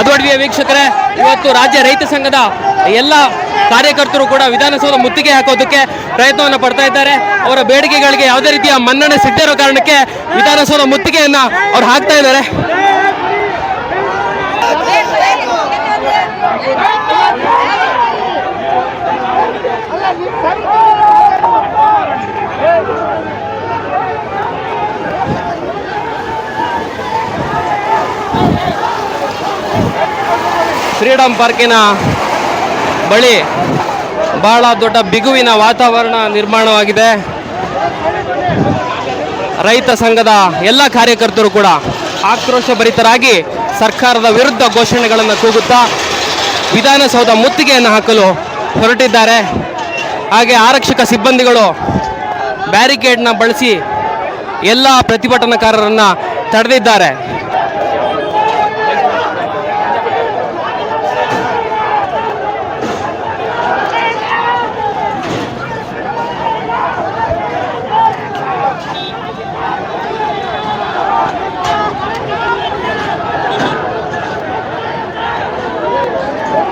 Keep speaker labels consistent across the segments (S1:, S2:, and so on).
S1: ಅದ್ವಡ್ವಿಯ ವೀಕ್ಷಕರೇ, ಇವತ್ತು ರಾಜ್ಯ ರೈತ ಸಂಘದ ಎಲ್ಲ ಕಾರ್ಯಕರ್ತರು ಕೂಡ ವಿಧಾನಸೌಧ ಮುತ್ತಿಗೆ ಹಾಕೋದಕ್ಕೆ ಪ್ರಯತ್ನವನ್ನು ಪಡ್ತಾ ಇದ್ದಾರೆ. ಅವರ ಬೇಡಿಕೆಗಳಿಗೆ ಯಾವುದೇ ರೀತಿಯ ಮನ್ನಣೆ ಸಿಗದೇ ಕಾರಣಕ್ಕೆ ವಿಧಾನಸೌಧ ಮುತ್ತಿಗೆಯನ್ನು ಅವ್ರು ಹಾಕ್ತಾ ಇದ್ದಾರೆ. ಫ್ರೀಡಂ ಪಾರ್ಕಿನ ಬಳಿ ಬಹಳ ದೊಡ್ಡ ಬಿಗುವಿನ ವಾತಾವರಣ ನಿರ್ಮಾಣವಾಗಿದೆ. ರೈತ ಸಂಘದ ಎಲ್ಲ ಕಾರ್ಯಕರ್ತರು ಕೂಡ ಆಕ್ರೋಶ ಭರಿತರಾಗಿ ಸರ್ಕಾರದ ವಿರುದ್ಧ ಘೋಷಣೆಗಳನ್ನು ಕೂಗುತ್ತಾ ವಿಧಾನಸೌಧ ಮುತ್ತಿಗೆಯನ್ನು ಹಾಕಲು ಹೊರಟಿದ್ದಾರೆ. ಹಾಗೆ ಆರಕ್ಷಕ ಸಿಬ್ಬಂದಿಗಳು ಬ್ಯಾರಿಕೇಡ್ನ ಬಳಸಿ ಎಲ್ಲ ಪ್ರತಿಭಟನಾಕಾರರನ್ನು ತಡೆದಿದ್ದಾರೆ.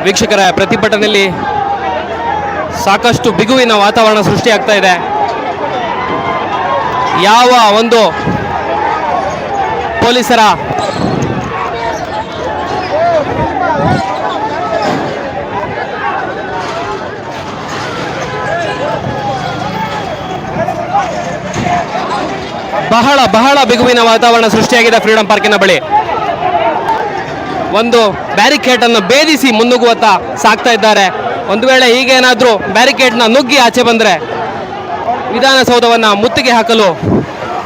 S1: ವೀಕ್ಷಕರ, ಪ್ರತಿಭಟನೆಯಲ್ಲಿ ಸಾಕಷ್ಟು ಬಿಗುವಿನ ವಾತಾವರಣ ಸೃಷ್ಟಿಯಾಗ್ತಾ ಇದೆ. ಯಾವ ಒಂದು ಪೊಲೀಸರ ಬಹಳ ಬಹಳ ಬಿಗುವಿನ ವಾತಾವರಣ ಸೃಷ್ಟಿಯಾಗಿದೆ ಫ್ರೀಡಂ ಪಾರ್ಕಿನ ಬಳಿ. ಒಂದು ಬ್ಯಾರಿಕೇಡ್ ಅನ್ನು ಭೇದಿಸಿ ಮುನ್ನುಗ್ಗುವತ್ತ ಸಾಕ್ತಾ ಇದ್ದಾರೆ. ಒಂದು ವೇಳೆ ಹೀಗೇನಾದರೂ ಬ್ಯಾರಿಕೇಡ್ನ ನುಗ್ಗಿ ಆಚೆ ಬಂದರೆ ವಿಧಾನಸೌಧವನ್ನು ಮುತ್ತಿಗೆ ಹಾಕಲು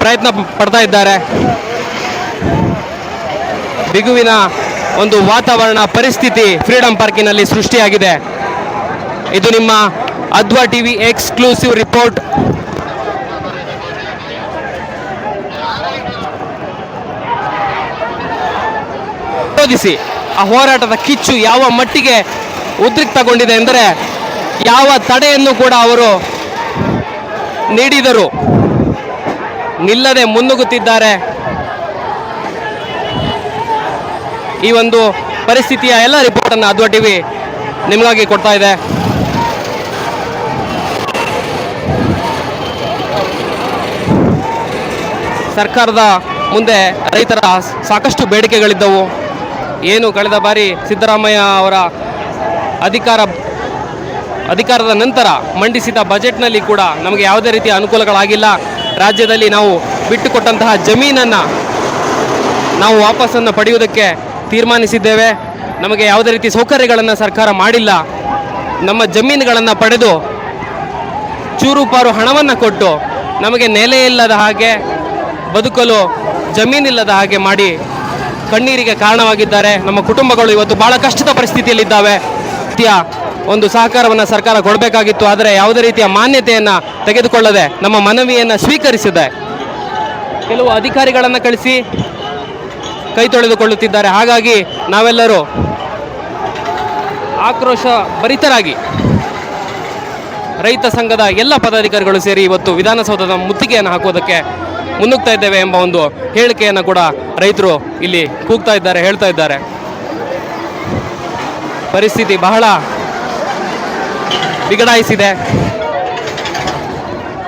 S1: ಪ್ರಯತ್ನ ಪಡ್ತಾ ಇದ್ದಾರೆ. ಬಿಗುವಿನ ಒಂದು ವಾತಾವರಣ ಪರಿಸ್ಥಿತಿ ಫ್ರೀಡಂ ಪಾರ್ಕಿನಲ್ಲಿ ಸೃಷ್ಟಿಯಾಗಿದೆ. ಇದು ನಿಮ್ಮ ಅದ್ವಾ ಟಿವಿ ಎಕ್ಸ್ಕ್ಲೂಸಿವ್ ರಿಪೋರ್ಟ್. ವಿರೋಧಿಸಿ ಆ ಹೋರಾಟದ ಕಿಚ್ಚು ಯಾವ ಮಟ್ಟಿಗೆ ಉದ್ರಿಕ್ತಗೊಂಡಿದೆ ಎಂದರೆ ಯಾವ ತಡೆಯನ್ನು ಕೂಡ ಅವರು ನೀಡಿದರು. ನಿಲ್ಲದೆ ಮುನ್ನುಗ್ಗುತ್ತಿದ್ದಾರೆ. ಈ ಒಂದು ಪರಿಸ್ಥಿತಿಯ ಎಲ್ಲ ರಿಪೋರ್ಟನ್ನು ಅದ್ವಾ ಟಿವಿ ನಿಮಗಾಗಿ ಕೊಡ್ತಾ ಇದೆ. ಸರ್ಕಾರದ ಮುಂದೆ ರೈತರ ಸಾಕಷ್ಟು ಬೇಡಿಕೆಗಳಿದ್ದವು. ಏನು ಕಳೆದ ಬಾರಿ ಸಿದ್ದರಾಮಯ್ಯ ಅವರ ಅಧಿಕಾರ ಅಧಿಕಾರದ ನಂತರ ಮಂಡಿಸಿದ ಬಜೆಟ್ನಲ್ಲಿ ಕೂಡ ನಮಗೆ ಯಾವುದೇ ರೀತಿಯ ಅನುಕೂಲಗಳಾಗಿಲ್ಲ. ರಾಜ್ಯದಲ್ಲಿ ನಾವು ಬಿಟ್ಟುಕೊಟ್ಟಂತಹ ಜಮೀನನ್ನು ನಾವು ವಾಪಸ್ಸನ್ನು ಪಡೆಯುವುದಕ್ಕೆ ತೀರ್ಮಾನಿಸಿದ್ದೇವೆ. ನಮಗೆ ಯಾವುದೇ ರೀತಿ ಸೌಕರ್ಯಗಳನ್ನು ಸರ್ಕಾರ ಮಾಡಿಲ್ಲ. ನಮ್ಮ ಜಮೀನುಗಳನ್ನು ಪಡೆದು ಚೂರುಪಾರು ಹಣವನ್ನು ಕೊಟ್ಟು ನಮಗೆ ನೆಲೆ ಇಲ್ಲದ ಹಾಗೆ ಬದುಕಲು ಜಮೀನಿಲ್ಲದ ಹಾಗೆ ಮಾಡಿ ಕಣ್ಣೀರಿಗೆ ಕಾರಣವಾಗಿದ್ದಾರೆ. ನಮ್ಮ ಕುಟುಂಬಗಳು ಇವತ್ತು ಬಹಳ ಕಷ್ಟದ ಪರಿಸ್ಥಿತಿಯಲ್ಲಿದ್ದಾವೆ. ರೀತಿಯ ಒಂದು ಸಹಕಾರವನ್ನು ಸರ್ಕಾರ ಕೊಡಬೇಕಾಗಿತ್ತು. ಆದರೆ ಯಾವುದೇ ರೀತಿಯ ಮಾನ್ಯತೆಯನ್ನು ತೆಗೆದುಕೊಳ್ಳದೆ ನಮ್ಮ ಮನವಿಯನ್ನು ಸ್ವೀಕರಿಸಿದೆ. ಕೆಲವು ಅಧಿಕಾರಿಗಳನ್ನು ಕಳಿಸಿ ಕೈ ತೊಳೆದುಕೊಳ್ಳುತ್ತಿದ್ದಾರೆ. ಹಾಗಾಗಿ ನಾವೆಲ್ಲರೂ ಆಕ್ರೋಶ ಭರಿತರಾಗಿ ರೈತ ಸಂಘದ ಎಲ್ಲ ಪದಾಧಿಕಾರಿಗಳು ಸೇರಿ ಇವತ್ತು ವಿಧಾನಸೌಧದ ಮುತ್ತಿಗೆಯನ್ನು ಹಾಕೋದಕ್ಕೆ ಮುನ್ನುಗ್ತಾ ಇದ್ದೇವೆ ಎಂಬ ಒಂದು ಹೇಳಿಕೆಯನ್ನು ಕೂಡ ರೈತರು ಇಲ್ಲಿ ಕೂಗ್ತಾ ಇದ್ದಾರೆ, ಹೇಳ್ತಾ ಇದ್ದಾರೆ. ಪರಿಸ್ಥಿತಿ ಬಹಳ ಬಿಗಡಾಯಿಸಿದೆ.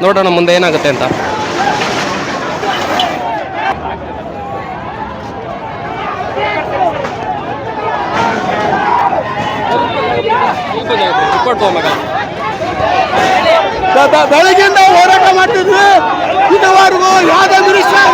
S1: ನೋಡೋಣ ಮುಂದೆ ಏನಾಗುತ್ತೆ ಅಂತ.
S2: ಬೆ- ಬೆಳಗಿಂದ ಹೋರಾಟ ಮಾಡ್ತಿದ್ವಿ. ಇದುವರೆಗೂ ಯಾವುದೇ ಮಿನಿಸ್ಟರ್